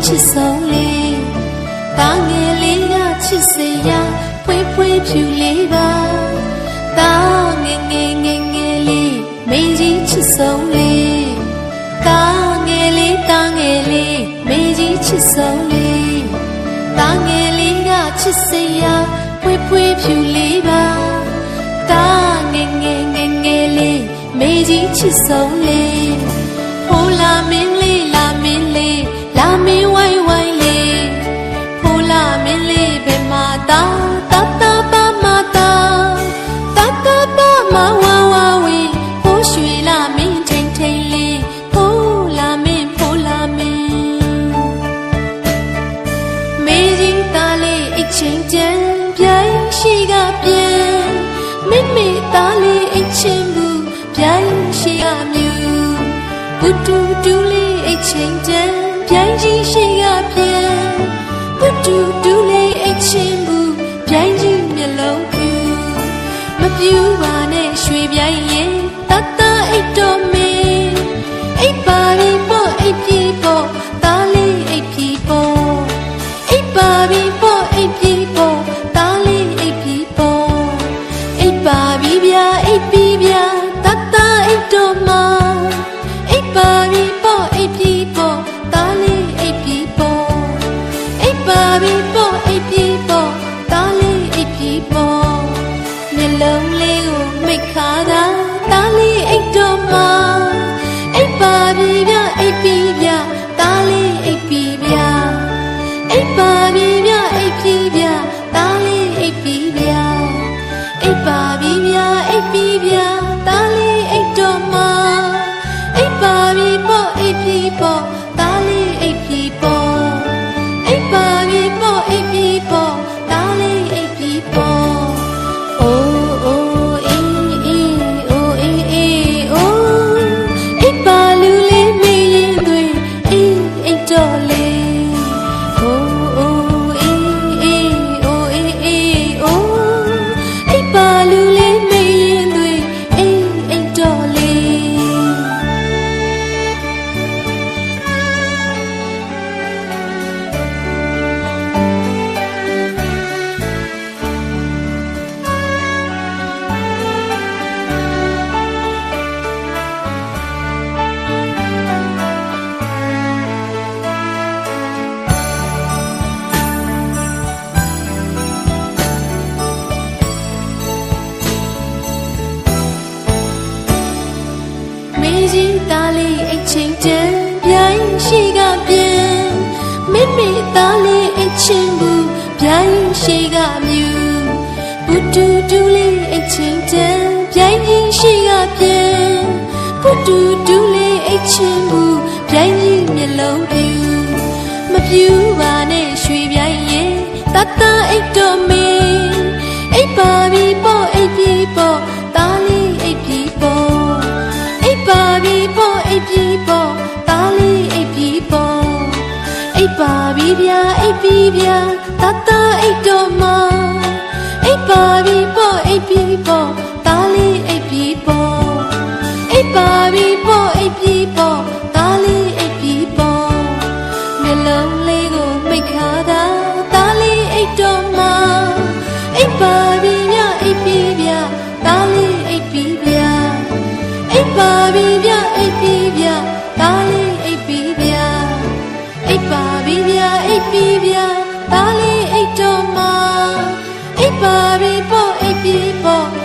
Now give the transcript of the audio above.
ငယ်လေးမေကြီးချစ်ဆုံးလေးတာငယ်လေးကချစ်စရာဖွေးဖွေးဖြူလေးပါတာငယ်ငယ်ငယ်ငယ်လေးမေကြီးချစ်ဆုံးလေးတာငယ်လေးတာငယ်လေးမေကြီးချစ်ဆုံးလေးတာငယ်လေးကချစ်စရာဖွေးဖွေးဖြူလေးပါတာငယ်ငယ်ငယ်ငယ်လေးမေကြီးချစ်ဆုံးလေး တူတူလေးအိတ်ချင်းတန်ပြိုင်ကြီးရှိကပြန်ဘုတူတူလေးအိတ်ချင်းဘူးပြိုင်ကြီးမျက်လုံးပြူမပြူပါနဲ့ရွှေပြိုင်ရင်တတအိတ်တော်မင်းအိတ်ပါပြီပေါ့အိတ်ပြီပေါ့သားလေးအိတ်ပြီပေါ့အိတ်ပါပြီပေါ့အိတ်ပြီပေါ့သားလေးအိတ်ပြီပေါ့အိတ်ပါပြီဗျာအိတ်ပြီဗျာ လေးအိတ်ချင်းတန်ပြိုင်ရှိကပြန်မိမိသားလေးအိတ်ချင်းဘူးပြိုင်ရှိကမြူဘုတူတူလေးအိတ်ချင်းတန်ပြိုင်ကြီးရှိကပြန်ဘုတူတူလေးအိတ်ချင်းဘူးပြိုင်ကြီးမျက်လုံးပြူမပြူပါနဲ့ရွှေပြိုင်ရင်တတအိတ်တော်မင်း ပ်ပါပြီဗျာအိပ်ပြီဗျာတတအိပ်တော့မအိပ်ပါပြီပေါ့အိပ်ပြီပေါ့ ဒါလေးအိပ်တော့မှအိပ်ပါပြီပေါ့အိပ်ပြီပေါ့